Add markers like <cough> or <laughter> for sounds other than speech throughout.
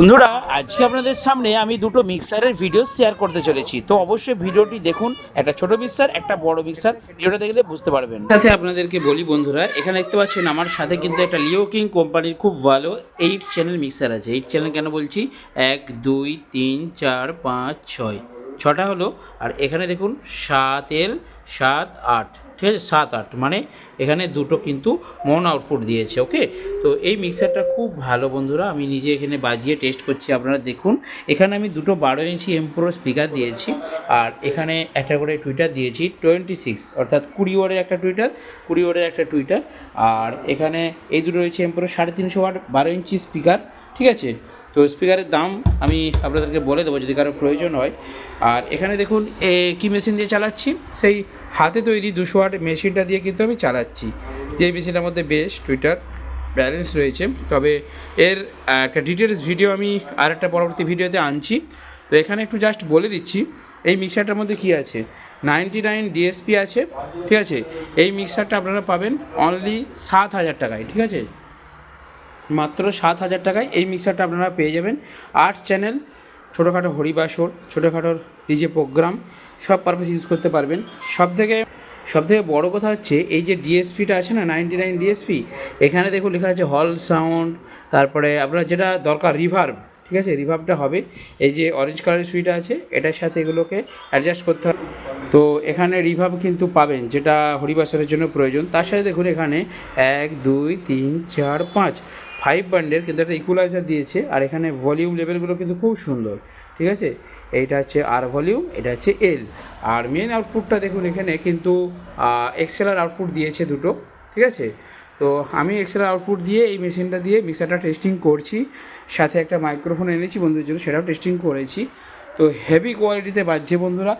বন্ধুরা আজকে আপনাদের সামনে আমি দুটো মিক্সারের ভিডিও শেয়ার করতে চলেছি। তো অবশ্যই ভিডিওটি দেখুন একটা ছোট মিক্সার একটা বড় মিক্সার ভিডিওটা দেখলে বুঝতে পারবেন। সাথে আপনাদেরকে বলি বন্ধুরা এখানে দেখতে পাচ্ছেন আমার সাথে কিন্তু একটা লিও কিং কোম্পানির খুব ভালো এইট চ্যানেল মিক্সার আছে। এইট চ্যানেল কেন বলছি? এক দুই তিন চার পাঁচ ছয়। ছটা হলো আর এখানে দেখুন সাত এল সাত আট। ঠিক আছে সাত আট মানে এখানে দুটো কিন্তু মন আউটপুট দিয়েছে ওকে তো এই মিক্সারটা খুব ভালো বন্ধুরা, আমি নিজে এখানে বাজিয়ে টেস্ট করছি, আপনারা দেখুন। এখানে আমি দুটো বারো ইঞ্চি এমপ্রো স্পিকার দিয়েছি, আর এখানে একটা করে টুইটার দিয়েছি টোয়েন্টি সিক্স অর্থাৎ কুড়ি ওয়ার্ডের একটা টুইটার কুড়ি ওয়ার্ডের একটা টুইটার আর এখানে এই দুটো রয়েছে এমপ্রো সাড়ে তিনশো ওয়াট, বারো ইঞ্চি স্পিকার ঠিক আছে? তো স্পিকারের দাম আমি আপনাদেরকে বলে দেবো যদি কারও প্রয়োজন হয়। আর এখানে দেখুন, এ, কী মেশিন দিয়ে চালাচ্ছি? সেই হাতে তৈরি দুশো আট মেশিনটা দিয়ে কিন্তু আমি চালাচ্ছি। যে মেশিনটার মধ্যে বেশ টুইটার ব্যালেন্স রয়েছে। তবে এর একটা ডিটেলস ভিডিও আমি আর একটা পরবর্তী ভিডিওতে আনছি। তো এখানে একটু জাস্ট বলে দিচ্ছি, এই মিক্সারটার মধ্যে কী আছে? নাইনটি নাইন ডিএসপি আছে, ঠিক আছে? এই মিক্সারটা আপনারা পাবেন অনলি সাত হাজার টাকায়, ঠিক আছে? মাত্র সাত হাজার টাকায় এই মিক্সারটা আপনারা পেয়ে যাবেন। আট চ্যানেল ছোটোখাটো হরিবাসর ছোটোখাটো ডিজে প্রোগ্রাম সব পারপাস ইউজ করতে পারবেন। সব থেকে সব থেকে বড়ো কথা হচ্ছে, এই যে ডিএসপিটা আছে না নাইনটি নাইন ডিএসপি এখানে দেখুন লেখা আছে হল সাউন্ড তারপরে আপনার যেটা দরকার রিভার্ব ঠিক আছে? রিভার্বটা হবে। এই যে অরেঞ্জ কালারের সুইটা আছে, এটার সাথে এগুলোকে অ্যাডজাস্ট করতে হবে। তো এখানে রিভার্ব কিন্তু পাবেন, যেটা হরিবাসরের জন্য প্রয়োজন। তার সাথে দেখুন এখানে এক, দুই, তিন, চার, পাঁচ। ফাইভ ব্যান্ডের কিন্তু একটা ইকুলাইজার দিয়েছে আর এখানে ভলিউম লেভেলগুলো কিন্তু খুব সুন্দর, ঠিক আছে? এইটা হচ্ছে আর ভলিউম এটা হচ্ছে এল আর মেন আউটপুটটা দেখুন এখানে কিন্তু এক্সেলার আউটপুট দিয়েছে দুটো, ঠিক আছে? তো আমি এক্সেলার আউটপুট দিয়ে এই মেশিনটা দিয়ে মিক্সারটা টেস্টিং করছি, সাথে একটা মাইক্রোফোন এনেছি বন্ধুদের জন্য, সেটাও টেস্টিং করেছি। তো হেভি কোয়ালিটিতে বাজছে বন্ধুরা।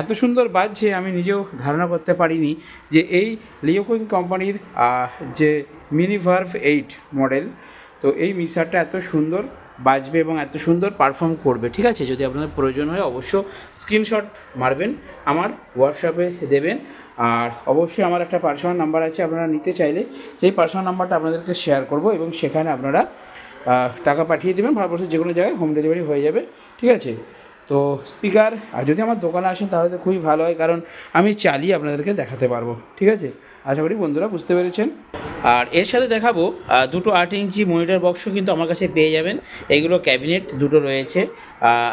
এত সুন্দর বাজছে, আমি নিজেও ধারণা করতে পারিনি যে এই লিওকুইং কোম্পানির যে মিনি ভার্ভ এইট মডেল তো এই মিক্সারটা এত সুন্দর বাজবে এবং এত সুন্দর পারফর্ম করবে, ঠিক আছে? যদি আপনাদের প্রয়োজন হয় অবশ্য স্ক্রিনশট মারবেন, আমার হোয়াটসঅ্যাপে দেবেন। আর অবশ্যই আমার একটা পার্সোনাল নাম্বার আছে, আপনারা নিতে চাইলে সেই পার্সোনাল নাম্বারটা আপনাদেরকে শেয়ার করব এবং সেখানে আপনারা টাকা পাঠিয়ে দেবেন ভারতবর্ষের যে কোনো জায়গায় হোম ডেলিভারি হয়ে যাবে, ঠিক আছে? তো স্পিকার আর যদি আমার দোকানে আসেন তাহলে তো খুবই ভালো হয়, কারণ আমি চালিয়ে আপনাদেরকে দেখাতে পারব, ঠিক আছে? আশা করি বন্ধুরা বুঝতে পেরেছেন। আর এর সাথে দেখাবো দুটো আট ইঞ্চি মনিটর বক্সও কিন্তু আমার কাছে পেয়ে যাবেন এইগুলো ক্যাবিনেট দুটো রয়েছে।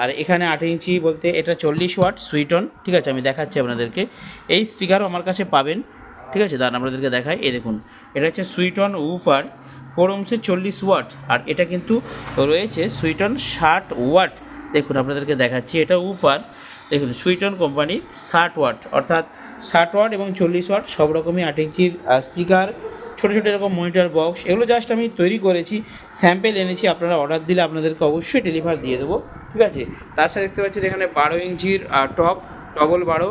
আর এখানে আট ইঞ্চি বলতে এটা চল্লিশ ওয়াট সুইটন ঠিক আছে? আমি দেখাচ্ছি আপনাদেরকে। এই স্পিকারও আমার কাছে পাবেন, ঠিক আছে? দাঁড়ান, আপনাদেরকে দেখাই। এই দেখুন, এটা হচ্ছে সুইটন উফার ফোর ওমসের চল্লিশ ওয়াট, আর এটা কিন্তু রয়েছে সুইটন ষাট ওয়াট। দেখুন, আপনাদেরকে দেখাচ্ছি, এটা উফার। দেখুন, সুইটন কোম্পানি ষাট ওয়াট, অর্থাৎ ষাট ওয়াট এবং চল্লিশ ওয়াট, সব রকমই আট ইঞ্চির স্পিকার, ছোটো ছোটো এরকম মনিটর বক্স, এগুলো জাস্ট আমি তৈরি করেছি, স্যাম্পেল এনেছি, আপনারা অর্ডার দিলে আপনাদেরকে অবশ্যই ডেলিভার দিয়ে দেবো, ঠিক আছে? তার সাথে দেখতে পাচ্ছেন এখানে বারো ইঞ্চির টপ ডবল বারো,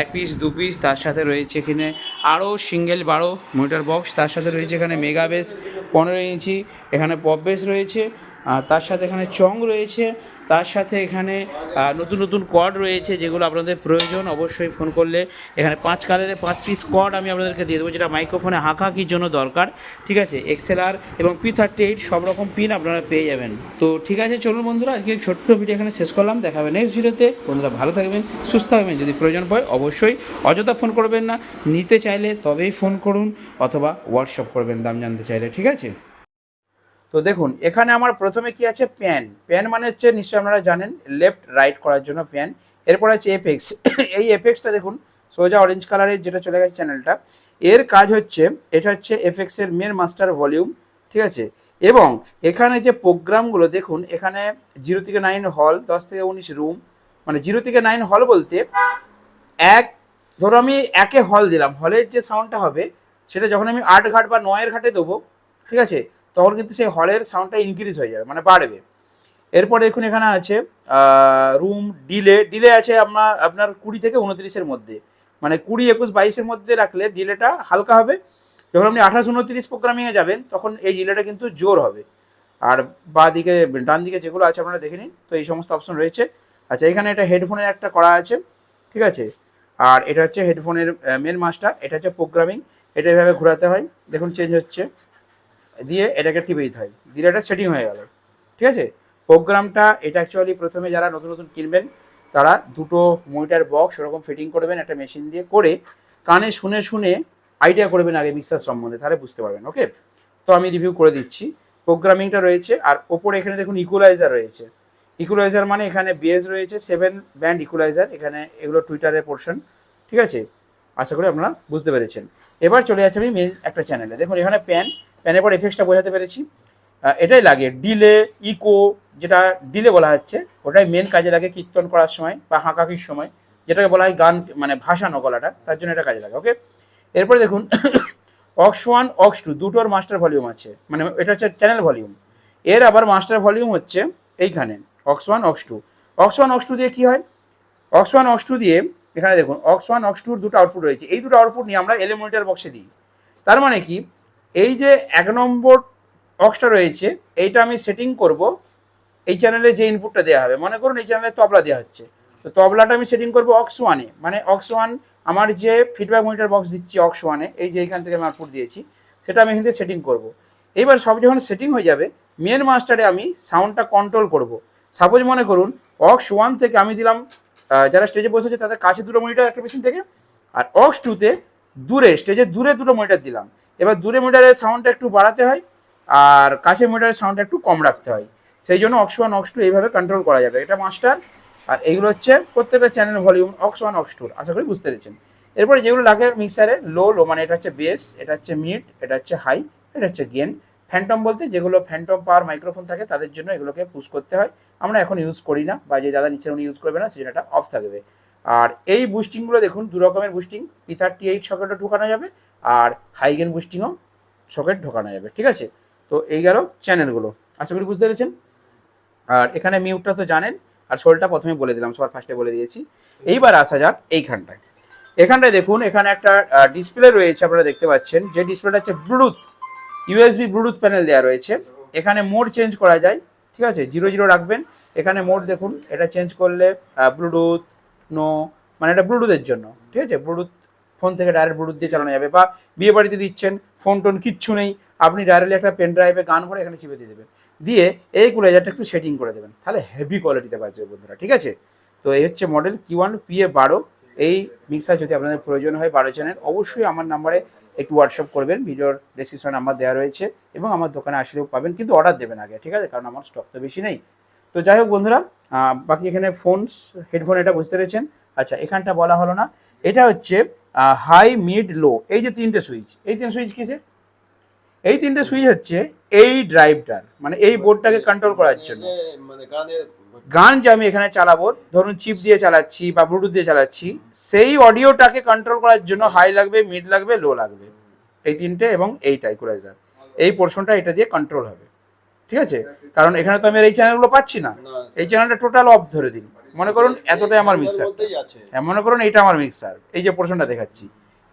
এক পিস দু পিস তার সাথে রয়েছে এখানে আরও সিঙ্গেল বারো মনিটর বক্স, তার সাথে রয়েছে এখানে মেগা বেস পনেরো ইঞ্চি, এখানে পপ বেস রয়েছে তার সাথে এখানে চং রয়েছে তার সাথে এখানে নতুন নতুন কর্ড রয়েছে যেগুলো আপনাদের প্রয়োজন, অবশ্যই ফোন করলে। এখানে পাঁচ কালারে পাঁচ পিস কর্ড আমি আপনাদেরকে দিয়ে দেবো, যেটা মাইক্রোফোনে হাঁকাকির জন্য দরকার। ঠিক আছে? এক্সেলআর এবং পি থার্টি এইট সব রকম পিন আপনারা পেয়ে যাবেন। তো ঠিক আছে, চলুন বন্ধুরা, আজকে ছোট্ট ভিডিও এখানে শেষ করলাম। দেখাবে নেক্সট ভিডিওতে বন্ধুরা, ভালো থাকবেন, সুস্থ থাকবেন, যদি প্রয়োজন পড়ে অবশ্যই অযথা ফোন করবেন না। নিতে চাইলে তবেই ফোন করুন অথবা হোয়াটসঅ্যাপ করবেন, দাম জানতে চাইলে। ঠিক আছে? তো দেখুন, এখানে আমার প্রথমে কি আছে? প্যান প্যান মানে হচ্ছে নিশ্চয়ই আপনারা জানেন লেফট রাইট করার জন্য প্যান এরপর আছে এপেক্স <coughs> এই এপেক্সটা দেখুন, সোজা অরেঞ্জ কালারের যেটা চলে গেছে চ্যানেলটা এর কাজ হচ্ছে, এটা হচ্ছে এফএক্সের মেন মাস্টার ভলিউম ঠিক আছে? এবং এখানে যে প্রোগ্রামগুলো দেখুন, এখানে জিরো থেকে নাইন হল দশ থেকে উনিশ রুম মানে জিরো থেকে নাইন হল বলতে এক, ধরো আমি একে হল দিলাম হলের যে সাউন্ডটা হবে, সেটা যখন আমি আট ঘাট বা নয়ের ঘাটে দেবো, ঠিক আছে? তখন কিন্তু সেই হলের সাউন্ডটা ইনক্রিজ হয়ে যাবে মানে বাড়বে। এরপরে দেখুন এখানে আছে রুম ডিলে ডিলে আছে আপনার আপনার কুড়ি থেকে উনত্রিশের মধ্যে। মানে কুড়ি, একুশ, বাইশের মধ্যে রাখলে ডিলেটা হালকা হবে। যখন আপনি আঠাশ, উনত্রিশ প্রোগ্রামিংয়ে যাবেন, তখন এই ডিলেটা কিন্তু জোর হবে। আর বা দিকে, ডান দিকে যেগুলো আছে আপনারা দেখে নিন। তো এই সমস্ত অপশন রয়েছে। আচ্ছা এখানে এটা হেডফোনের একটা করা আছে, ঠিক আছে? আর এটা হচ্ছে হেডফোনের মেন মাস্টার এটা হচ্ছে প্রোগ্রামিং এটা এভাবে ঘোরাতে হয়। দেখুন চেঞ্জ হচ্ছে। দিয়ে এটাকে টিপে দিতে হয়। দিলে এটা সেটিং হয়ে গেল। ঠিক আছে? প্রোগ্রামটা এটা অ্যাকচুয়ালি প্রথমে যারা নতুন নতুন কিনবেন, তারা দুটো মনিটার বক্স ওরকম ফিটিং করবেন, একটা মেশিন দিয়ে করে কানে শুনে শুনে আইডিয়া করবেন আগে মিক্সার সম্বন্ধে, তাহলে বুঝতে পারবেন ওকে তো আমি রিভিউ করে দিচ্ছি। প্রোগ্রামিংটা রয়েছে, আর ওপরে এখানে দেখুন ইকুয়ালাইজার রয়েছে। ইকুয়ালাইজার মানে এখানে বিএস রয়েছে সেভেন ব্যান্ড ইকুয়ালাইজার এখানে এগুলো টুইটারের পোর্শন ঠিক আছে? আশা করি আপনারা বুঝতে পেরেছেন। এবার চলে যাচ্ছে আমি মেন একটা চ্যানেলে দেখুন, এখানে প্যান প্যানের পর এফেক্টসটা বোঝাতে পেরেছি। এটাই লাগে। ডিলে ইকো যেটা ডিলে বলা হচ্ছে, ওটাই মেন কাজে লাগে কীর্তন করার সময় বা হাঁকাকির সময়, যেটাকে বলা হয় গান মানে ভাসানো গলাটা তার জন্য এটা কাজে লাগে ওকে এরপরে দেখুন অক্স ওয়ান অক্স টু দুটোর মাস্টার ভলিউম আছে। মানে এটা হচ্ছে চ্যানেল ভলিউম এর আবার মাস্টার ভলিউম হচ্ছে এইখানে aux one aux two aux one aux two দিয়ে কী হয়? অক্স ওয়ান অক্স টু দিয়ে এখানে দেখুন অক্স ওয়ান অক্স টুর দুটো আউটপুট রয়েছে। এই দুটো আউটপুট নিয়ে আমরা এলে মনিটার বক্সে দিই। তার মানে কি? এই যে এক নম্বর অক্সটা রয়েছে, এইটা আমি সেটিং করব। এই চ্যানেলে যে ইনপুটটা দেওয়া হবে, মনে করুন এই চ্যানেলে তবলা দেওয়া হচ্ছে। তো তবলাটা আমি সেটিং করব অক্স ওয়ানে মানে অক্স ওয়ান আমার যে ফিডব্যাক মনিটার বক্স দিচ্ছি অক্স ওয়ানে এই যে এখান থেকে আমি আউটপুট দিয়েছি, সেটা আমি এখান থেকে সেটিং করব। এবার সব যখন সেটিং হয়ে যাবে মেন মাস্টারে আমি সাউন্ডটা কন্ট্রোল করব। সাপোজ মনে করুন অক্স ওয়ান থেকে আমি দিলাম যারা স্টেজে বসেছে তাদের কাছে দুটো মনিটার একটা মেশিন থেকে, আর অক্স টুতে দূরে স্টেজে দূরে দুটো মনিটার দিলাম। এবার দূরে মিটারের সাউন্ডটা একটু বাড়াতে হয়, আর কাছে মিটারের সাউন্ডটা একটু কম রাখতে হয়। সেই জন্য অক্স ওয়ান অক্স টু এইভাবে কন্ট্রোল করা যাবে। এটা মাস্টার আর এইগুলো হচ্ছে প্রত্যেকটা channel volume aux one aux টুর আশা করি বুঝতে পেরেছেন। এরপরে যেগুলো লাগে মিক্সারে লো লো মানে এটা হচ্ছে বেস এটা হচ্ছে মিড এটা হচ্ছে হাই এটা হচ্ছে গেন ফ্যান্টম বলতে যেগুলো ফ্যান্টম পাওয়ার মাইক্রোফোন থাকে, তাদের জন্য এগুলোকে পুশ করতে হয়। আমরা এখন ইউজ করি না, বা যে দাদা নিচে উনি ইউজ করবে না সেটা অফ থাকবে। আর এই বুস্টিংগুলো দেখুন, দু রকমের বুস্টিং পি থার্টি এইট সকেটও ঢোকানো যাবে আর হাইগেন বুস্টিংও সকেট ঢোকানো যাবে, ঠিক আছে? তো এই গেল চ্যানেলগুলো। আশা করি বুঝতে পেরেছেন? আর এখানে মিউটটা তো জানেন, আর শোলটা প্রথমে বলে দিলাম সবার ফার্স্টে বলে দিয়েছি। এইবার আসা যাক এইখানটায়। এখানটায় দেখুন, এখানে একটা ডিসপ্লে রয়েছে, আপনারা দেখতে পাচ্ছেন। যে ডিসপ্লেটা হচ্ছে ব্লুটুথ ইউএসবি ব্লুটুথ প্যানেল দেওয়া রয়েছে। এখানে মোড চেঞ্জ করা যায়, ঠিক আছে? জিরো জিরো রাখবেন। এখানে মোড দেখুন, এটা চেঞ্জ করলে ব্লুটুথ নো মানে এটা ব্লুটুথের জন্য, ঠিক আছে? ব্লুটুথ ফোন থেকে ডাইরেক্ট ব্লুটুথ দিয়ে চালানো যাবে বা বিয়ে বাড়িতে দিচ্ছেন ফোন টোন কিচ্ছু নেই, আপনি ডাইরেক্টলি একটা পেন ড্রাইভে গান ভরে এখানে চিপে দিয়ে দেবেন। দিয়ে এই কুলাইজারটা একটু সেটিং করে দেবেন। তাহলে হেভি কোয়ালিটিতে বাজবে বন্ধুরা, ঠিক আছে? তো এই হচ্ছে model Q one P A বারো এই মিক্সার যদি আপনাদের প্রয়োজন হয় বারো চ্যানেল অবশ্যই আমার নাম্বারে একটু হোয়াটসঅ্যাপ করবেন, ভিডিওর ডেসক্রিপশন নাম্বার দেওয়া রয়েছে, এবং আমার দোকানে আসলেও পাবেন, কিন্তু অর্ডার দেবেন আগে, ঠিক আছে? কারণ আমার স্টক তো বেশি নেই। তো যাই হোক বন্ধুরা বাকি এখানে ফোনস হেডফোন এটা বুঝতে পেরেছেন? আচ্ছা এখানটা বলা হলো না। এটা হচ্ছে হাই মিড লো এই যে তিনটে সুইচ এই তিন সুইচ কিসের? এই তিনটে সুইচ হচ্ছে এই ড্রাইভটার মানে এই বোর্ডটাকে কন্ট্রোল করার জন্য। মানে গান যে আমি এখানে চালাবো ধরুন চিপ দিয়ে চালাচ্ছি বা ব্লুটুথ দিয়ে চালাচ্ছি সেই অডিওটাকে কন্ট্রোল করার জন্য হাই লাগবে মিড লাগবে লো লাগবে। এই তিনটে এবং এই ইকুয়ালাইজার এই পোর্শনটা এটা দিয়ে কন্ট্রোল হবে। ঠিক আছে? কারণ এখানে তো আমি এই চ্যানেলগুলো পাচ্ছি না। এই চ্যানেলটা টোটাল অফ ধরে দিন। মনে করুন এতটাই আমার মিক্সার হ্যাঁ মনে করুন এইটা আমার মিক্সার এই যে পোর্শনটা দেখাচ্ছি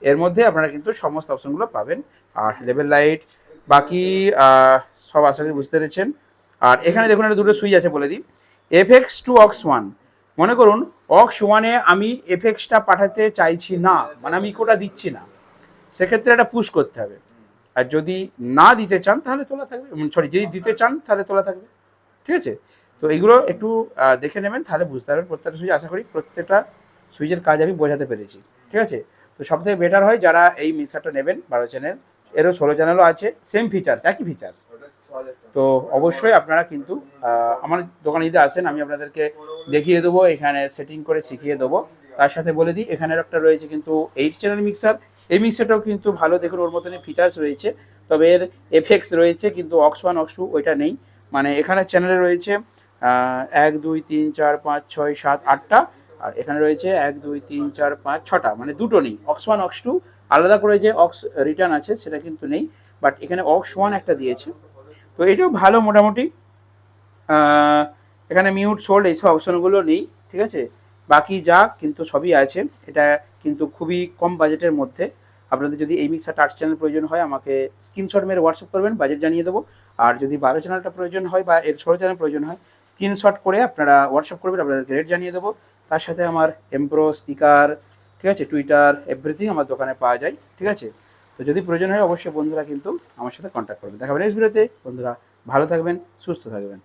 এর মধ্যে আপনারা কিন্তু সমস্ত অপশনগুলো পাবেন। আর লেভেল লাইট বাকি সব আশা করি বুঝতে পেরেছেন। আর এখানে দেখুন একটা দুটো সুইচ আছে বলে দিই। এফএক্স টু অক্স ওয়ান মনে করুন অক্স ওয়ানে আমি এফএক্সটা পাঠাতে চাইছি না মানে আমি ইকোটা দিচ্ছি না। সেক্ষেত্রে এটা পুশ করতে হবে। আর যদি না দিতে চান তাহলে তোলা থাকবে। সরি যদি দিতে চান তাহলে তোলা থাকবে। ঠিক আছে? তো এইগুলো একটু দেখে নেবেন, তাহলে বুঝতে পারবেন প্রত্যেকটা সুইচ। আশা করি প্রত্যেকটা সুইচের কাজ আমি বোঝাতে পেরেছি, ঠিক আছে? তো সব থেকে বেটার হয় যারা এই মিক্সারটা নেবেন, বারো চ্যানেল এরও ষোলো চ্যানেলও আছে সেম ফিচার্স একই ফিচার্স তো অবশ্যই আপনারা কিন্তু আমার দোকানে যদি আসেন, আমি আপনাদেরকে দেখিয়ে দেবো, এখানে সেটিং করে শিখিয়ে দেবো। তার সাথে বলে দিই এখানের একটা রয়েছে কিন্তু এইট চ্যানেল মিক্সার এই মিক্সারটাও কিন্তু ভালো দেখুন, ওর মতনই ফিচার্স রয়েছে। তবে এর এফেক্স রয়েছে, কিন্তু অক্স ওয়ান অক্স টু ওইটা নেই। মানে এখানে চ্যানেলে রয়েছে এক, দুই, তিন, চার, পাঁচ, ছয়, সাত, আটটা। আর এখানে রয়েছে এক, দুই, তিন, চার, পাঁচ, ছটা। মানে দুটো নেই। অক্স ওয়ান, অক্স টু, আলাদা করে যে অক্স রিটার্ন আছে, সেটা কিন্তু নেই। বাট এখানে অক্স ওয়ান একটা দিয়েছে। তো এটাও ভালো মোটামুটি। এখানে মিউট, সোল্ড এইসব অপশনগুলো নেই, ঠিক আছে? বাকি যা কিন্তু সবই আছে। এটা কিন্তু খুবই কম বাজেটের মধ্যে। আপনাদের যদি এই মিক্সার টাচ চ্যানেল প্রয়োজন হয়, আমাকে স্ক্রিনশট মেরে হোয়াটসঅ্যাপ করবেন বাজেট জানিয়ে দেবো। আর যদি বারো চ্যানেলটা প্রয়োজন হয় বা এর ষোলো চ্যানেল প্রয়োজন হয় স্ক্রিনশট করে আপনারা হোয়াটসঅ্যাপ করবেন আপনাদেরকে রেট জানিয়ে দেবো। তার সাথে আমার এমপ্রো স্পিকার ঠিক আছে? টুইটার এভরিথিং আমার দোকানে পাওয়া যায়, ঠিক আছে? তো যদি প্রয়োজন হয় অবশ্যই বন্ধুরা কিন্তু আমার সাথে কন্ট্যাক্ট করবেন। দেখাবেন নেক্সট বন্ধুরা ভালো থাকবেন, সুস্থ থাকবেন।